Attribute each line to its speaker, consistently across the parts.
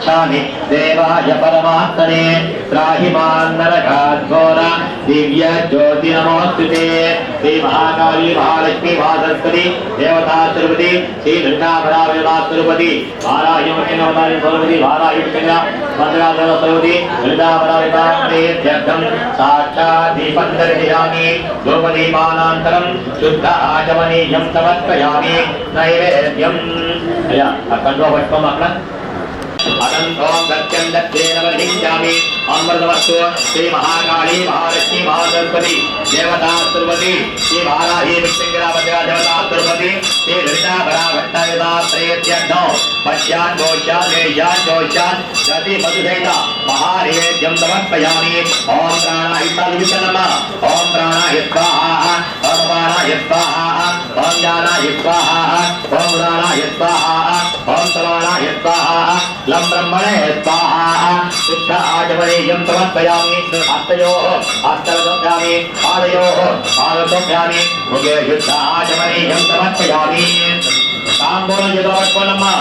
Speaker 1: गच्छामि देवाय परमात्मने त्राहि मान्नरकाद्घोर दिव्य ज्योति नमोऽस्तु ते श्री महाकाली महालक्ष्मी महासरस्वती देवता तिरुपति श्री लङ्काभरावयमा तिरुपति वाराह्यमुखे नवतारि सरस्वति वाराह्यमुखेन भद्रा सरस्वती लङ्काभरावयमार्थेत्यर्थं साक्षात् दीपं दर्शयामि धूपदीपानान्तरं शुद्ध आचमनीयं समर्पयामि नैवेद्यम् अया कण्डो वैष्णवः అనంతోం సత్యం దత్తేన వధించామి అమృతవస్తు శ్రీ మహాకాళి మహాలక్ష్మి మహాసరస్వతి దేవతా తిరుపతి శ్రీ మహారాజీ విష్ణుగ్రామదేవ దేవతా తిరుపతి శ్రీ లలితాభరా భట్టాయుధా ప్రయత్యర్థం పశ్చాన్ గోష్యాన్ వేష్యాన్ గోష్యాన్ గతి మధుసైత మహానైవేద్యం సమర్పయామి ఓం ప్రాణాయ తల్విషనమ ఓం ప్రాణాయ స్వాహ ఓం ప్రాణాయ స్వాహ ఓం జ్ఞానాయ స్వాహ ఓం ప్రాణాయ స్వాహ ఓం సమానాయ స్వాహ లం బ్రహ్మణే స్వాహ శుద్ధ ఆచమనీయం సమర్పయామి హస్తయోః హస్తరసోభ్యామి పాదయోః పాదసోభ్యామి ముఖే శుద్ధ ఆచమనీయం సమర్పయామి తాంబూలం చేతో పట్టుకోనమ్మా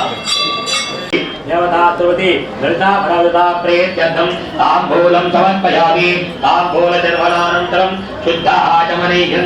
Speaker 1: దేవతా శ్రుతి లలితా పరావృతా ప్రేత్యర్థం తాంబూలం సమర్పయామి తాంబూల నిర్వహణానంతరం శుద్ధ ఆచమనీయం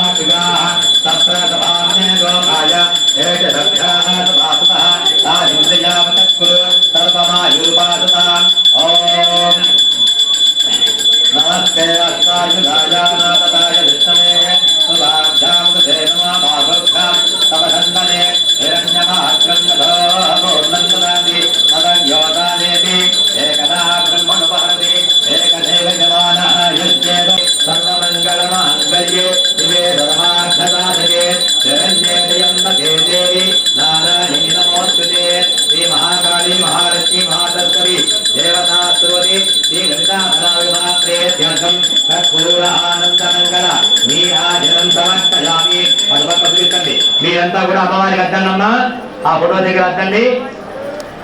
Speaker 1: కూడా అమ్మవారికి ఆ ఫోటో దగ్గర అద్దండి.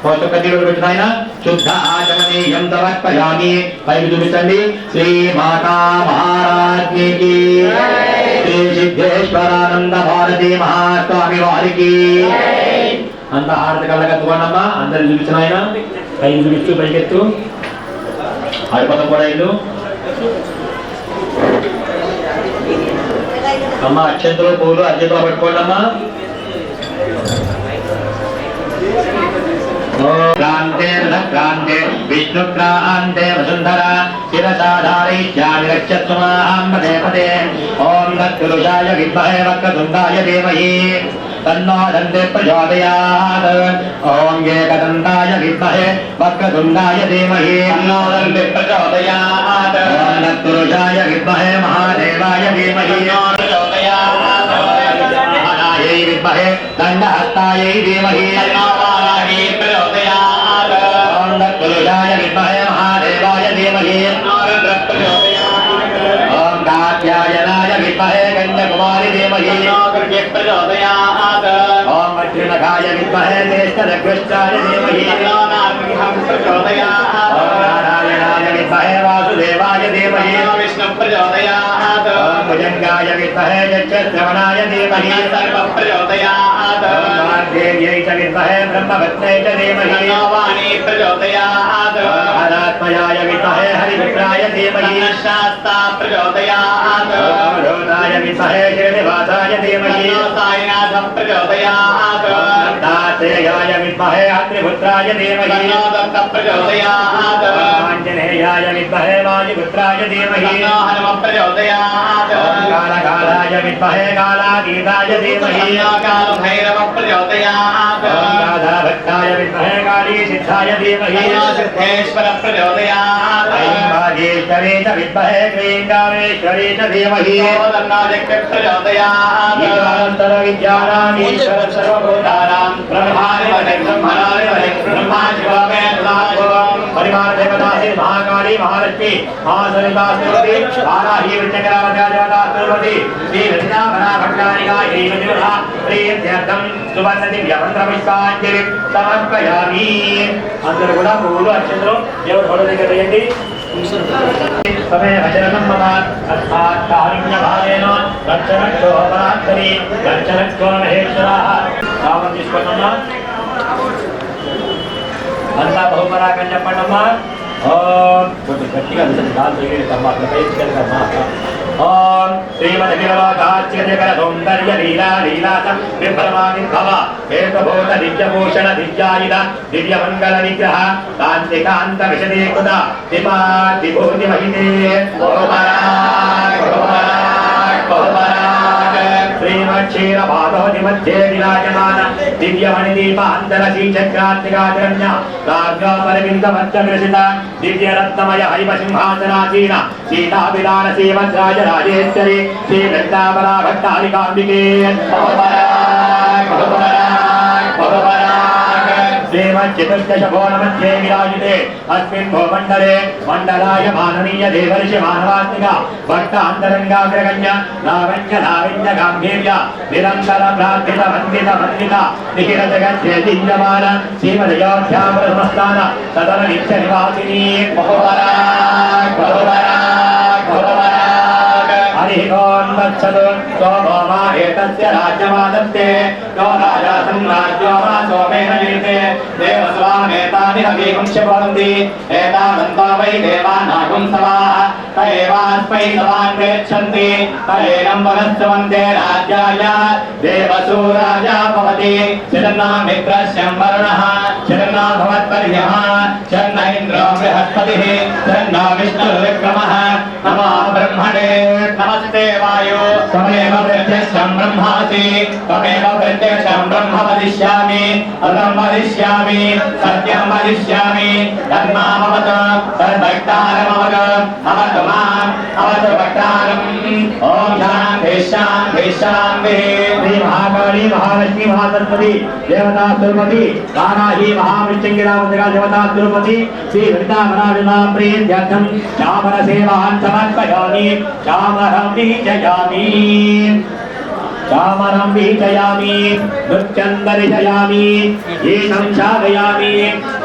Speaker 1: ఫోటో కట్టిలో పెట్టిన ఆయన? శుద్ధ ఆచమనీయం తమర్పయామి పైకి చూపించండి. శ్రీ మాతా మహారాజ్ఞికి శ్రీ సిద్ధేశ్వరానంద భారతి మహాస్వామి వారికి. అంత హారతి కళ్ళకత్తుకోండమ్మా అందరు చూపించిన ఆయన. పైకి చూపించు పైకెత్తు. అడుపదం కూడా ఇల్లు. అమ్మ అక్షంతలు పూలు అర్జంతో పెట్టుకోండి అమ్మా క్రాంతే విష్ణు క్రాంతే వసుంధర శిరసాధారయిష్యామి రక్షత్వమాహంపదే పదే ఓం దత్పురుషాయ విద్మహే వక్రతుండాయ ధీమహి తన్నో దంతే ప్రచోదయాత్ ఓం ఏకదంతాయ విద్మహే వక్రతుండాయ ధీమహి తన్నో దంతే ప్రచోదయాత్ ఓం దత్పురుషాయ విద్మహే మహాదేవాయ ధీమహి ప్రచోదయాత్ మహానాయై విద్మహే దండహస్తాయై ధీమహి వారాహి ప్రచోదయాత్ गरुडाय विद्महे महादेवाय धीमहि ॐ कात्यायनाय विद्महे कन्याकुमारी धीमहि ॐ वज्रनखाय विद्महे ज्येष्ठनग्रश्चाय धीमहि ॐ नारायणाय विद्महे वासुदेवाय धीमहि। ॐ
Speaker 2: भुजङ्गाय विद्महे
Speaker 1: यज्ञश्रवणाय धीमहि। सर्वप्रचोदयात् యక్షశ్రవణాయ ధీమహి
Speaker 2: సర్వ ప్రచోదయాత్
Speaker 1: ఓం వాగ్దేవ్యై చ విద్మహే బ్రహ్మవత్యై చ ధీమహి
Speaker 2: వాణి ప్రచోదయాత్
Speaker 1: ఓం హరాత్మయాయ విద్మహే హరిపుత్రాయ ధీమహి
Speaker 2: శాస్తా ప్రచోదయాత్
Speaker 1: ఓం कार्तिकेयाय विद्महे अत्रिपुत्राय धीमहि प्रचोदयात्
Speaker 2: आञ्जनेयाय विद्महे
Speaker 1: वायुपुत्राय धीमहि हनुम प्रचोदयात् कालकालाय
Speaker 2: विद्महे कालातीताय धीमहि
Speaker 1: कालभैरव प्रचोदयात् राधाभक्ताय विद्महे कालीसिद्धाय धीमहि
Speaker 2: सिद्धेश्वर प्रचोदयात्
Speaker 1: ऐङ्गागेश्वरे च विद्महे क्रीङ्गामेश्वरे च धीमहि
Speaker 2: प्रचोदयात्
Speaker 1: विद्यानामीश्वर सर्वभूतानां
Speaker 2: ब्रह्मादिपदे ब्रह्मणादिपदे ब्रह्मा शिवमे सदाशिवम्
Speaker 1: परिवारदेवता श्री महाकाली महालक्ष्मी महासरिता स्तुति वाराही वृक्षकरावत्या देवता स्तुति श्री वृंदावना भट्टारिका श्रीमतिवधा ప్రీత్యర్థం సువర్ణ దివ్య మంత్ర పుష్పాంజలి సమర్పయామి అందరూ కూడా పువ్వులు అక్షంతలు దేవుడు ఫోటో దగ్గర వేయండి సమయ భజనం మమ అర్థాత్ కారుణ్య భావేన రక్షణక్షో పరాత్మని రక్షణక్షో మహేశ్వర నామం తీసుకున్నా అంతా బహుపరాకం చెప్పండి అమ్మా ఓం కొంచెం గట్టిగా అనిపిస్తుంది దాని తగిలిందమ్మా అట్లా పైకెళ్ళమ్మా ఓం శ్రీమద్విలోకాచ్యజగర లీలా లీలాసం విభ్రమాని భవ ఏకభూత దివ్యభూషణ దివ్యాయుధ దివ్యమంగళ నిగ్రహ కాంతికాంత విశదీకృత దిపా మహితే క్షీర పాదోది మధ్యే విరాజమాన. దివ్యమణి దీప దీపాంతర శ్రీచక్రాత్మికాచరణ్య రాజ్యోపరవింద మధ్యగ్రసిత. దివ్య రత్నమయ హైమ సింహాసనాసీన సీతాభిలాన శ్రీమద్రాజ రాజేశ్వరి. శ్రీ వృందావన భట్టారికాంబికే బహుపరాక్ श्रीम चतुर्दश भवन मध्ये विराजिते अस्मिन् भूमण्डले मण्डलाय माननीय देवर्षि मानवात्मिका भक्त अन्तरङ्गाग्रगण्य लावण्य लावण्य गाम्भीर्य निरन्तर प्रार्थित वन्दित वन्दित निखिल जगद्यमान श्रीमदयोध्यापुरसंस्थान तदन नित्य निवासिनी बहुवराक् बहुवराक् बहुवराक् हरिहोन्वत्सतु स्वभौमा एतस्य राज्यमादत्ते यो राजा सम्राज्यो मा सोमेन नीते देवस्वामेतानि हवीगुं क्षपन्ति एतावन्तो वै देवानागुं समाः त एवास्मै समान् प्रेच्छन्ति त एनं वनस्तवन्ते राज्याय देवसूराजा भवति चिरन्नामित्रस्यं वरुणः चिरन्ना भवत्पर्यः चन्न इन्द्रो बृहस्पतिः चन्न विष्णुर्विक्रमः नमो ब्रह्मणे नमस्ते वायु त्वमेव प्रत्यक्षं ब्रह्मासि त्वमेव प्रत्यक्षं ब्रह्म वदिष्यामि अदं वदिष्यामि सत्यं वदिष्यामि धर्मामवत तद्भक्तारमवत अवतु माम् अवतु भक्तारम् ॐ शान्ति शान्ति शान्तिः श्री महाकाली महालक्ष्मी महासरस्वती देवता तिरुपति वाराही महामृत्यंगिरावतिका देवता तिरुपति श्री वृंदावनादिना प्रीत्यर्थं चामर सेवान् समर्पयामि चामरं बीजयामि चामरं बीजयामि नृत्यं दर्शयामि गीतं साधयामि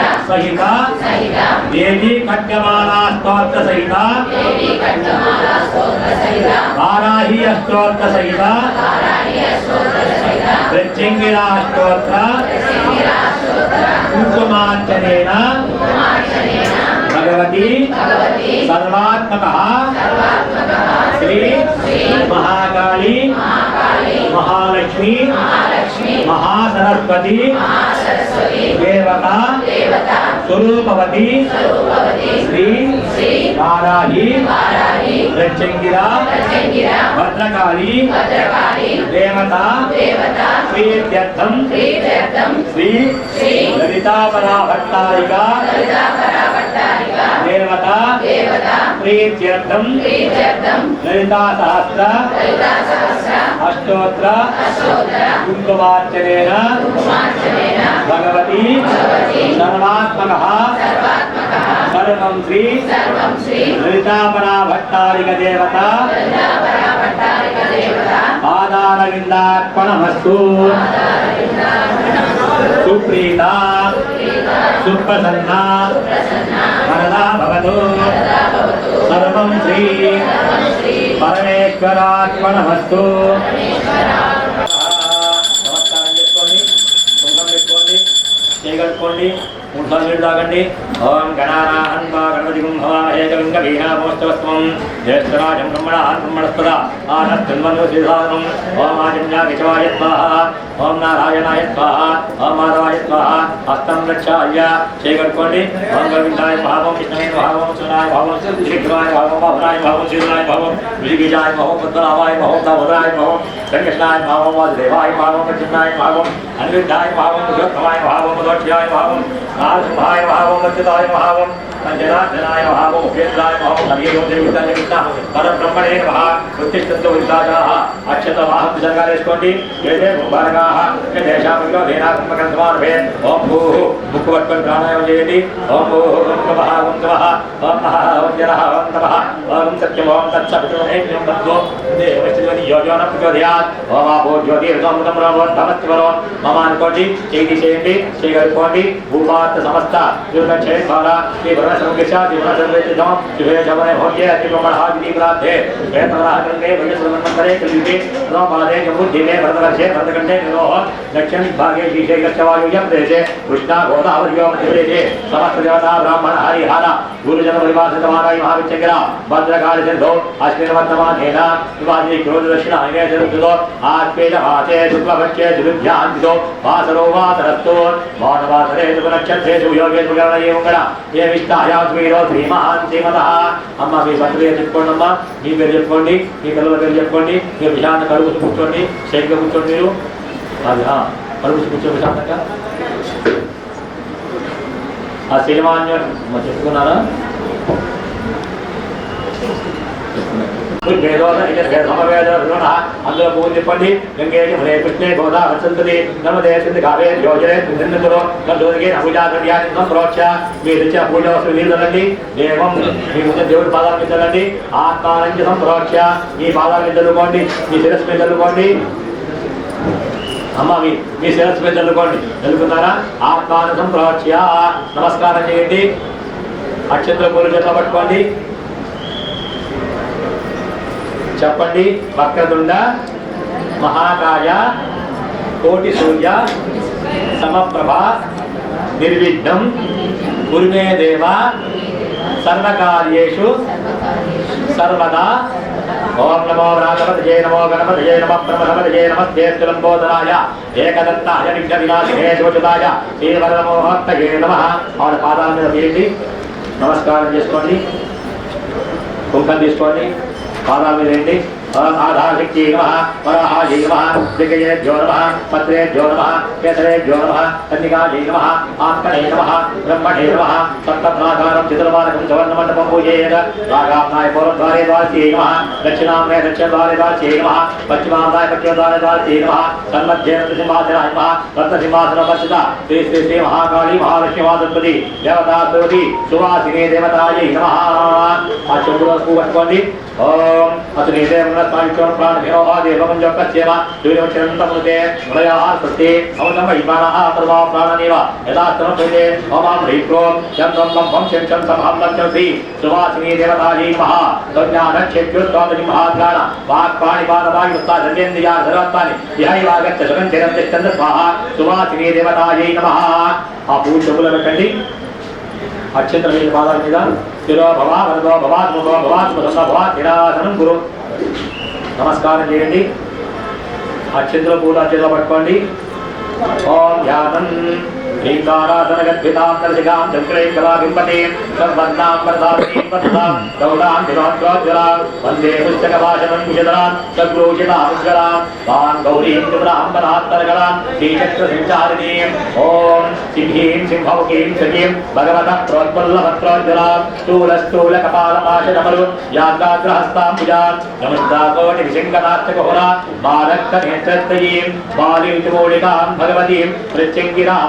Speaker 1: నవరాత్రులు పర్వదినే
Speaker 3: పర్వదినే
Speaker 1: లలితా సహస్ర
Speaker 3: లలితా సహస్ర
Speaker 1: సహిత
Speaker 3: సహిత
Speaker 1: దేవీ ఖడ్గమాలా స్తోత్ర సహిత
Speaker 3: దేవీ కట్టమాల స్తోత్ర
Speaker 1: మహాసరస్వతి దేవత స్వరూపవతి శ్రీ వారాహి ప్రత్యంగిర భద్రకాళి దేవత ప్రీత్యర్థం శ్రీ
Speaker 3: శ్రీ
Speaker 1: లలితాపరా భట్టారిక
Speaker 3: లలితాపరా భట్టారిక
Speaker 1: దేవత ప్రీత్యర్థం లలితా సహస్ర అష్టోత్ర
Speaker 3: అష్టోత్తర
Speaker 1: భగవతి సర్వాత్మక సర్వం శ్రీ లలితాపరా భట్టారిక దేవత
Speaker 3: లలితాపరా భట్టారిక దేవత
Speaker 1: పాదారవిందార్పణమస్తు సుప్రీత సుప్రసన్న వరదా భవతు సర్వం శ్రీ పరమేశ్వరార్పణమస్తు. నమస్కారం చేసుకోండి కుంభం పెట్టుకోండి చేయగలుపుకోండి మూడు నీళ్ళు తాగండి ఓం గణానాహన్వా గణపతి కుంభవామహే కవింగ వీణామోస్తవస్వం జ్యేష్ఠరాజం బ్రహ్మణ బ్రహ్మణస్పద ఆనస్తన్వను శ్రీసాదనం ఓం ఆజన్యాయ శివాయ స్వాహ ఓం నారాయణాయ స్వాహ ఓం మాధవాయ స్వాహ హస్తం రక్షాయ చేయగలుకోండి ఓం గోవిందాయ భావం విష్ణువే భావం సునాయ భావం శ్రీకృష్ణాయ భావం భవనాయ భావం శ్రీరాయ భావం ఋషికేశాయ భావం పద్మనాభాయ భావం దామోదరాయ భావం శ్రీకృష్ణాయ భావం వాసుదేవాయ భావం కృష్ణాయ భావం అనిరుద్ధాయ భావం పురుషోత్తమాయ భావం మధోక్షాయ భావం నారసింహాయ భావం లక్షితాయ భావం పంచనాథనాయ భావం ఉపేంద్రాయ భావం హరియోం దేవితాయ పరబ్రహ్మణే నమః ఉత్తిష్టంతో విద్యాజాః అక్షత వాహం జగాలేసుకోండి ఏదే ముబారకాః దేశాములో వేనాత్మకంతమానభే ఓం భూః ముక్కు పట్టుకొని ప్రాణాయామం చేయండి ఓం భూః ఓం నమః ఓం నమః ఓం మహః ఓం జనః ఓం తపః ఓం సత్యం ఓం తత్సవితుర్వరేణ్యం తద్వో దేవస్థితివని ప్రచోదయాత్ మమ అనుకోండి చేయి చేయండి చేయగలుకోండి భూపాత్ సమస్త ద్వారా శ్రీ सर्वगशाति सर्वेति नमः शिवे शवने भोज्ये अतिमण हाग्नि प्राप्ते वेतनः कृते भजसर्वन्मन्तरे कल्पिते नमो बाधे जबुद्धिमे भरतवर्षे भरतकण्ठे निरोह दक्षिण भागे शीशे गच्छवायुयं प्रदेशे कृष्णा गोदावर्यो समस्त जाता ब्राह्मण, हरि, हारा गुरु जन परिवार से तुम्हारा ही महावीर चक्रा भद्र हरिहारा गुरुजन परिवासतमानाय महाविचक्रा भद्रकाल सिद्धो अश्विन वर्तमानेन विवादि क्रोध, दक्षिण हाथे चरुद्धो बच्चे भाते ध्यान दो वासरो वासरतो मानवा करे वासरस्तो मौनवासरे दुर्नक्षत्रेषु जो योग्य जुगाड़ा ये विष्टा విష్టాయాత్మీరో ధీమహాన్ ధీమత అమ్మ మీ భర్తలు చెప్పుకోండి అమ్మా మీ పేరు చెప్పుకోండి మీ పిల్లల పేరు చెప్పుకోండి మీరు విశాంత కడుగు కూర్చోండి సైడ్గా కూర్చోండి మీరు. అది కడుగు కూర్చోండి విశాంతంగా ఆ శ్రీమాన్యం చెప్పుకున్నారా? అందులో పూజ చెప్పండి గంగే హరే కృష్ణే గోదా వసంతది నమదే సింధు కావే యోజనే సింధులో కల్లోదిగే అభుజాగ్రయాన్ని సంప్రోక్ష మీరు ఇచ్చే వస్తువు మీరు దేవం మీ ముందు దేవుడి పాదాల మీద చల్లండి ఆత్మానంచి సంప్రోక్ష మీ పాదాల మీద చల్లుకోండి మీ శిరస్సు మీద చల్లుకోండి అమ్మ మీ మీ శిరస్సు మీద చల్లుకోండి చల్లుకున్నారా ఆత్మానందం ప్రోక్ష నమస్కారం చేయండి. అక్షంతల పూలు చేత పట్టుకోండి. చెప్పండి. వక్రదుండ మహాకాయ కోటి సూర్య సమప్రభ నిర్విఘ్నం గురుమే దేవ సర్వకార్యేషు సర్వదా. ఓం నమో రాఘవత జయ నమో గణపత జయ నమ ప్రమహవతజయ నమస్తేస్తులంబోధరాయ ఏకదంతాయ విఘ్న వినాశినే శోచితాయ శ్రీవరమోహత్తయే నమ. ఆవిడ పాదాల మీద వేయండి నమస్కారం చేసుకోండి. కుంకం తీసుకోండి. పాదాల మీద వేయండి ఆధారశక్తి నమ వరాహాజీ నమ దిగ్గజేభ్యో నమ పత్రేభ్యో నమ కేసరేభ్యో నమ కన్నికాజీ నమ ఆత్మనే నమ బ్రహ్మణే నమ సప్తప్రాకారం చతుర్వారకం చవర్ణమండపం పూజయేద రాగామ్నాయ పౌరద్వారే ద్వారస్యై నమ దక్షిణామ్నాయ దక్షిణద్వారే ద్వారస్యై నమ పశ్చిమామ్నాయ పశ్చిమద్వారే ద్వారస్యై నమ సన్మధ్యే రత్నసింహాసనాయ నమ రత్నసింహాసన పశ్చిత శ్రీ శ్రీ శ్రీ మహాకాళీ మహాలక్ష్మి మాతృపతి దేవతా స్తుతి సువాసిని దేవతాయై నమ ఆ చెంబులో పువ్వు పట్టుకోండి ఓం అతని దేవన పరమా ప్రాణనేవ యథాస్తనం ప్రదే ఓమాం హ్రీక్రోం చంద్రం బంభం శంచం సమహం లక్ష్మీ సువాసిని దేవతాయై నమః సజ్ఞానక్షేత్యోత్వాదని మహాజ్ఞాన వాక్ పాణి పాదవాయు ఉత్తా సర్వేంద్రియా సర్వత్వాని విహైవాగత్య సుగం చిరం స్వాహ సువాసిని దేవతాయై నమః ఆ పూజ పెట్టండి పాదాల మీద శిరో భవా వరదో భవాత్మకో భవా గురు నమస్కారం చేయండి. అక్షంతల పూల చేతిలో పట్టుకోండి ఓం ధ్యానం శ్రీకారాసనగద్భితాం చక్రే కళాబింబతే సర్వన్నాం వరదాసీం వరదాం దౌడాం దినోద్రోజ్వలాం వందే పుస్తకభాషణం కుశదరాం సద్రోషితాముజ్వలాం తాం గౌరీం త్రిపురాం పరాత్తరగళాం శ్రీచక్ర ఓం సింహీం సింహముఖీం సఖీం భగవత ప్రోద్వల్లభత్రోజ్వలాం స్థూల స్థూల కపాల బాలక్త నేత్రత్రయీం భగవతీం ప్రత్యంగిరాం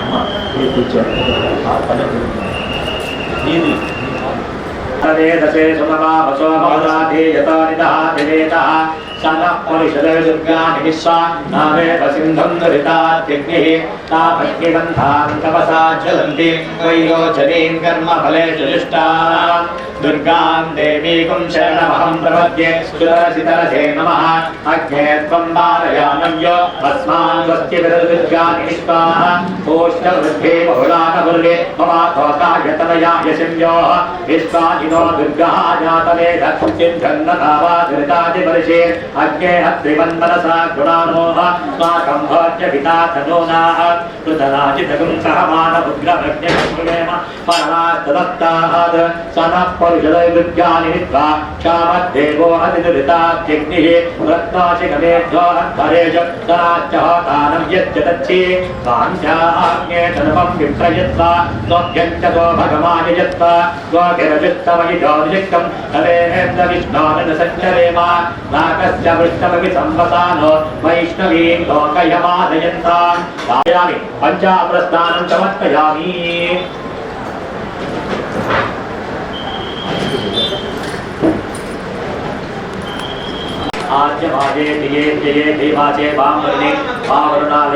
Speaker 1: అమ్మ, మీరు కూర్చోండి. ఆ పద్ధతి. तदेदशे सुममावसो भवदाति यतो निदः दिवेतः सनः परिषदर्दुर्गानि विश्वा नावेव सिन्धुं दुरितात्यग्निः तापत्यगन्धां तपसा ज्वलन्ति वैरोचनीं कर्मफलेषु जुष्टाः दुर्गाम् देवीकुं शरणमहं प्रपद्ये सुरसितरसे नमः। अग्ने त्वम् बालयानं यो अस्मान् वस्त्यभिर्गानिष्पाः कोष्ठवृद्धे बहुलाकपुर्वे ममाघोकायतनया यशिम्योः विश्वादिनो दुर्गः जातवे धक्षिम् धन्नतावादृतादिपरिषे अग्ने हत्रिवन्मनसा गुणानोः स्वाकम् भोज्य पिता तनोनाः कृतनाचितगुं सहमानमुग्रभग्नेम परमात् ददत्तात् सनः परुषदैवृत्यानि विद्वा क्षामद्देवो अतिदुरितात्यग्निः रत्नाशिखमेध्यो अध्वरेश सनाच्च होतानं यच्च तच्छि काञ्चाग्ने तनुपं विप्रयत्वा त्वभ्यञ्चतो भगवान् यत्वा त्वभिरजुस्तमयि ज्योतिषिक्तं तवेन्द्र विष्णोनन सञ्चरेम नाकस्य पृष्ठमपि संवसानो वैष्णवीं लोकयमादयन्तां ध्यायामि पञ्चाप्रस्थानं समर्पयामि आज्यभाजे दिये दिये दिभाजे वाम वर्णे वाम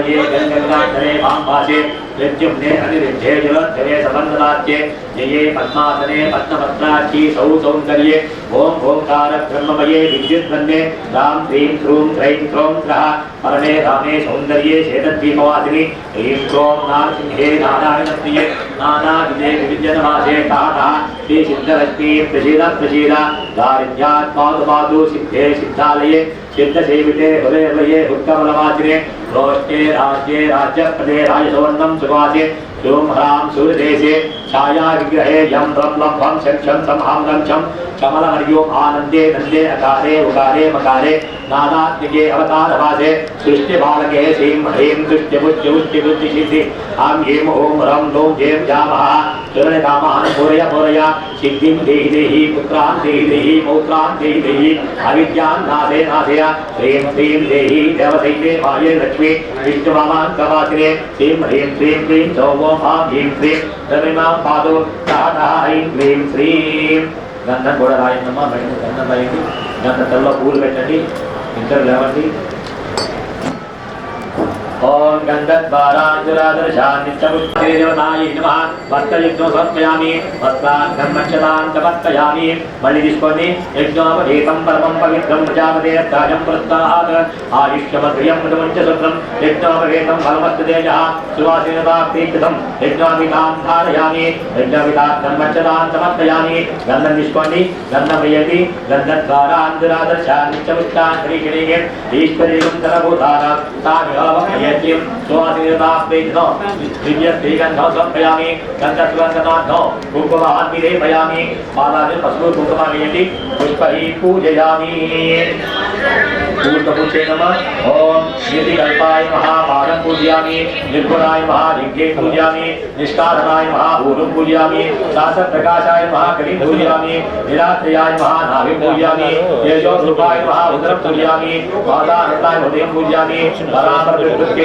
Speaker 1: लिए गंगा धरे वाम भाजे अनिरुद्धे जलोद्धरे सबन्धदात्ये जये पद्मासने पद्मपत्राक्षी सौ सौन्दर्ये ॐ ओङ्कार ब्रह्ममये विद्युद्वन्ने रां ह्रीं क्रूं त्रैं क्रौं त्रः परमे रामे सौन्दर्ये शेतद्वीपवासिनि ह्रीं क्रों नारसिंहे नारायणप्रिये नानाविधे विविध्यनवासे तातः श्री सिद्धलक्ष्मी प्रसीद प्रसीद दारिद्र्यात् पातु पातु सिद्धे सिद्धालये सिद्धसेविते हृदयलये उत्कमलवासिने रोष्टे राज्ये राज्यप्रदे राजसुवर्णं सुवासे ॐ ह्रां सूर्यदेशे छाया विग्रहे यं रं लम्भं शक्षं संहां गञ्छं कमलहर्योम् आनन्दे नन्दे अकारे उकारे मकारे नानात्मिके अवतारभासे सृष्टिबालके श्रीं ह्रीं तुष्टिबुद्धिबुद्धिबुद्धिसिद्धि आं ह्रीं ॐ देहि देहि पुत्रान् देहि देहि पौत्रान् देहि देहि ह्रीं श्रीं देहि लक्ष्मी। श्रीं ह्रीं श्रीं क्लीं सौमो माँ ह्रीं श्रीं రవిమాం పాదో ఐం క్లీం శ్రీం. గంధం కూడా రాయిందమ్మా బయట గంధం రాయండి. గంధ తల్లో పూలు పెట్టండి. ఇంటర్ లేవండి. ఓం గంధద్వారాంజురాదర్శాన్నిత్యముత్తేదేవతాయై నమః. భక్తయజ్ఞో సమర్పయామి. భక్తార్థం మక్షతాం సమర్పయామి. మళ్ళీ తీసుకోండి. యజ్ఞోపదీపం పరమం పవిత్రం ప్రజాపతే తాజం పురస్తాత్ ఆయుష్యమగ్రియం మృతమంచ శుభ్రం. యజ్ఞోపవేతం ఫలమస్తు తేజ సువాసినతాప్తీకృతం యజ్ఞోపితాం ధారయామి. యజ్ఞోపితార్థం మక్షతాం సమర్పయామి. గంధం తీసుకోండి. గంధం వేయండి గంధద్వారాంజురాదర్శాన్నిత్యముత్తాన్ శ్రీగిరిగే ఈశ్వరీయం సర్వభూతానాం शैल्यम स्वासीदास्वेधो दिव्यस्त्रीगन्धो समर्पयामि गन्धसुगन्धनाद्धो कुङ्कुमान्विरेपयामि बालाजि पशु कुङ्कुमवेति पुष्पैः पूजयामि पूर्वपुरुषे नमः ॐ श्रीकल्पाय महापादं पूजयामि निर्गुणाय महालिङ्गे पूजयामि निष्कासनाय महाभूलं पूजयामि शासनप्रकाशाय महाकलिं पूजयामि निरात्रयाय महानाभिं पूजयामि तेजोरूपाय महाभुद्रं पूजयामि मातानताय हृदयं पूजयामि परामृतकृत्ये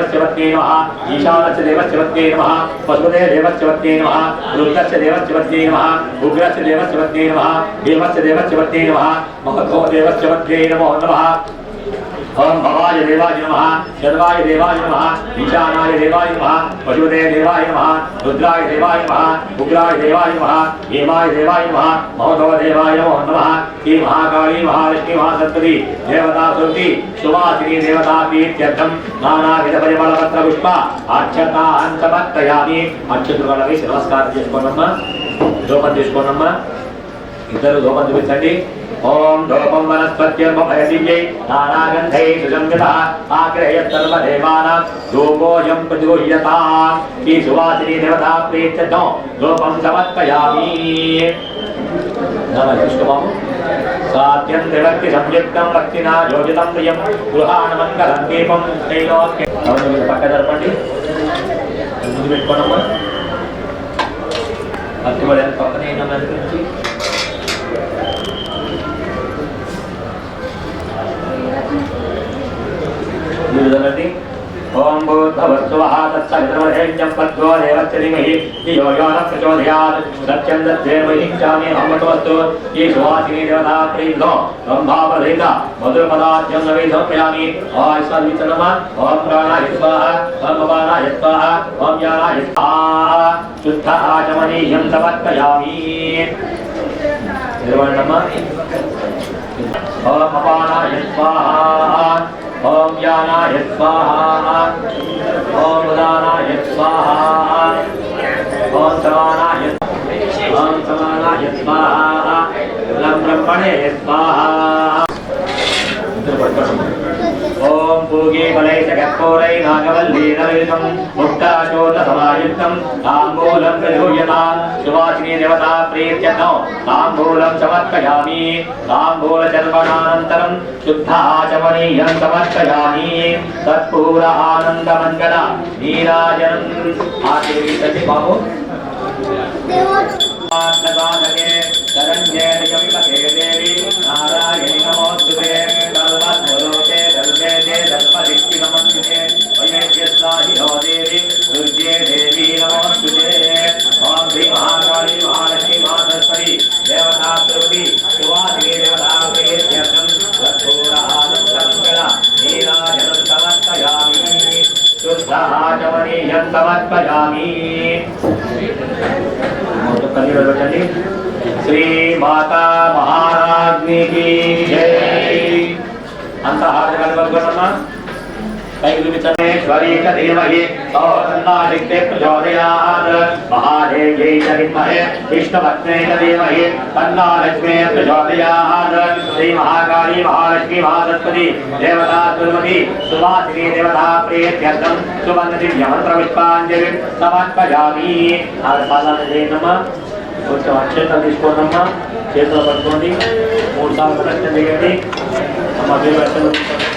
Speaker 1: దేవశివత్యే నమ ఈశానస్య దేవశివత్యే నమ పశుపదే దేవశివత్యే నమ రుద్రస్య దేవశివత్యే నమ ఉగ్రస్య దేవశివత్యే నమ దేవస్య దేవశివత్యే నమ మహతో దేవశివత్యే నమో నమ ఓం భవాయ దేవాయ నమ చంద్రాయ దేవాయ నమ ఈశానాయ దేవాయ నమ పశువదే దేవాయ నమ రుద్రాయ దేవాయ నమ ఉగ్రాయ దేవాయ నమ భీమాయ దేవాయ నమ మహోదవ దేవాయ నమో నమ ఈ మహాకాళీ మహాలక్ష్మి మహాసరస్వతి దేవతా స్వృతి సువాసిని దేవతా ప్రీత్యర్థం నానావిధ పుష్ప అంతమత్తయామి నమస్కారం చేసుకోనమ్మా ఇద్దరు ధూపం చూపించండి. ఓం ధూపం వనస్పత్యర్మభయదివ్యై నానాగంధై సుజంగత ఆగ్రహయ సర్వదేవానాం ధూపోయం ప్రతిగృహ్యతా ఈ సువాసిని దేవతా ప్రీత్యర్థం ధూపం సమర్పయామి కృష్ణబాబు సాధ్యం త్రిభక్తి సంయుక్తం భక్తినా యోజితం ప్రియం గృహాణమంగళం దీపం శైలోక్య పక్క జరపండి। ముందు పెట్టుకోనమ్మా భక్తి పక్కనే నుంచి మీరు చదవండి ఓం భూర్భవస్వః తత్సవితృవరేణ్యం భర్గో దేవస్య ధీమహి ధియో యో న ప్రచోదయాత్ సత్యం దద్దేవహించామి అమృతవస్తు ఈ సువాసిని దేవతా ప్రీతో బ్రహ్మాపదైత మధురపదార్థం నవే సమర్పయామి ఓం స్వామిచనమ ఓం ప్రాణాయ స్వాహ ఓం అపానాయ స్వాహ ఓం యానాయ స్వాహ శుద్ధ ఆచమనీయం సమర్పయామి నిర్వహణమ్మా ఓం అపానాయ స్వాహ ఓం యానాయ స్వాహ. ఓం ఉదానాయ స్వాహ. ఓం సమానాయ ఓం సమానాయ స్వాహ. లం బ్రహ్మణే స్వాహ. ఓం పూగే బలై జగత్పూరై నాగవల్లీ నలితం ముక్తాచోత సమాయుక్తం తాంబూలం ప్రజూయతాం సువాసిని దేవతా ప్రీత్యర్థం తాంబూలం సమర్పయామి తాంబూల చర్వణానంతరం శుద్ధ ఆచమనీయం సమర్పయామి తత్పూర ఆనందమంగళ నీరాజనం ఆశీర్వదించండి బాబు సమర్పయామి పెట్టండి శ్రీ మాతా మహారాజ్నికి అంత హారతి కలగలుగుతామా పైకి చూపించమేశ్వరీ ధీమహి సౌరన్నాదిత్య ప్రచోదయాత్ మహాదేవ్యై చ విద్మహే విష్ణుపత్నే చ ధీమహి తన్నా లక్ష్మీ ప్రచోదయాత్ శ్రీ మహాకాళీ మహాలక్ష్మీ మహాసరస్వతి దేవతా దుర్మతి సువాసిని దేవతా ప్రియత్యర్థం సువర్ణ దివ్య మంత్ర పుష్పాంజలి సమర్పయామి ఆత్మాలను చేయనమ్మా కొంచెం అక్షంతలు తీసుకోండమ్మా చేతిలో పట్టుకోండి మూడు సార్లు ప్రదక్షిణ చేయండి అమ్మ మీరు అక్షంతలు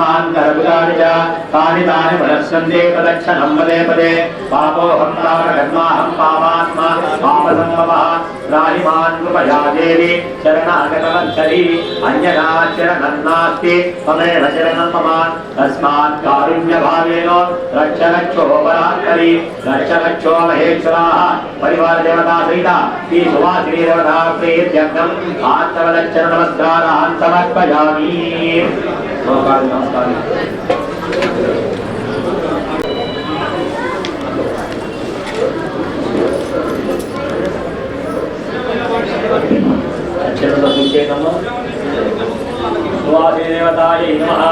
Speaker 1: తీసుకోండి జన్మాంతరభుతాని చ తాని తాని వరస్యంతే ప్రదక్షణం పదే పదే పాపోహం తామకర్మాహం పాపాత్మ పాపసంభవః రాహిమాన్ కృపయా దేవి శరణాగతవత్సరి అన్యదాచరణం నాస్తి త్వమేవ శరణం మమాన్ తస్మాత్ కారుణ్యభావేన రక్ష రక్షో రక్ష రక్షో మహేశ్వరాः పరివార దేవతా సహిత ఈ సువాసిని దేవతా ప్రేత్యర్థం ఆత్మలక్షణ నమస్కారాన్ సమర్పయామి నమస్కారం నమస్కారం. అక్షరంలో సూచేకము సువాసి దేవతాయ నమ.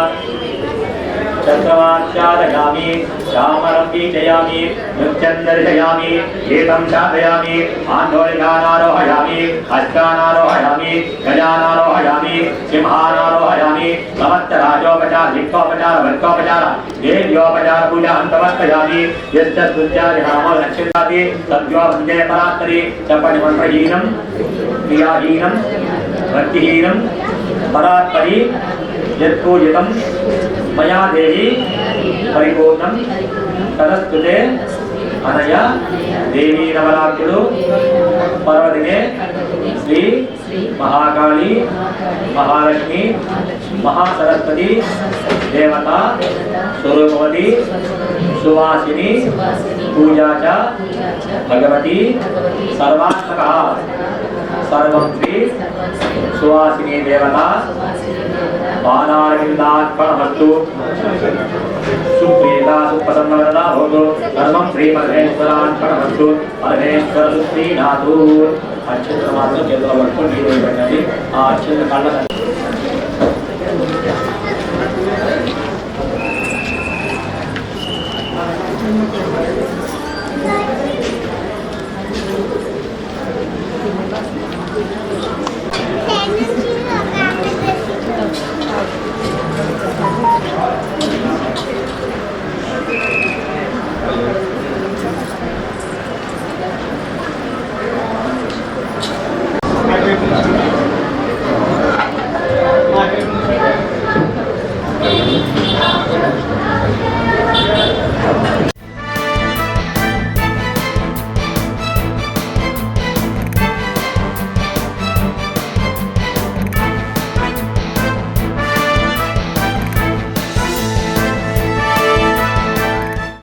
Speaker 1: చక్రవాక్షాదయామి చామరం వీచయామి నృత్యం దర్శయామి గీతం చాదయామి ఆందోళికానారోహయామి అష్టానారోహయామి గజానారోహయామి సింహానారోహయామి సమస్తరాజోపచార లిక్కోపచార వర్గోపచార దేవ్యోపచార పూజ అంతమస్తయామి యశ్చ స్తుత్యాది నామో లక్ష్యాది సద్యో వందే పరాత్పరి చెప్పండి మంత్రహీనం క్రియాహీనం భక్తిహీనం పరాత్పరి యత్పూజితం మయా దేవి పరిపూర్ణం తదస్తుతే అనయ దేవీ నవరాత్రులు పర్వదినే శ్రీ మహాకాళి మహాలక్ష్మి మహాసరస్వతి దేవత స్వరూపవతి సువాసిని పూజా చ భగవతి సర్వాత్మక సర్వం శ్రీ సువాసిని దేవత పాదారవిందార్పణమస్తు సుప్రీత సుప్రసన్నవరదా భవతు సర్వం శ్రీ పరమేశ్వరార్పణమస్తు పరమేశ్వర శ్రీనాథు అత్యంత మాత్రం చేతిలో పట్టుకొని నీరు పెట్టండి ఆ అత్యంత కళ్ళ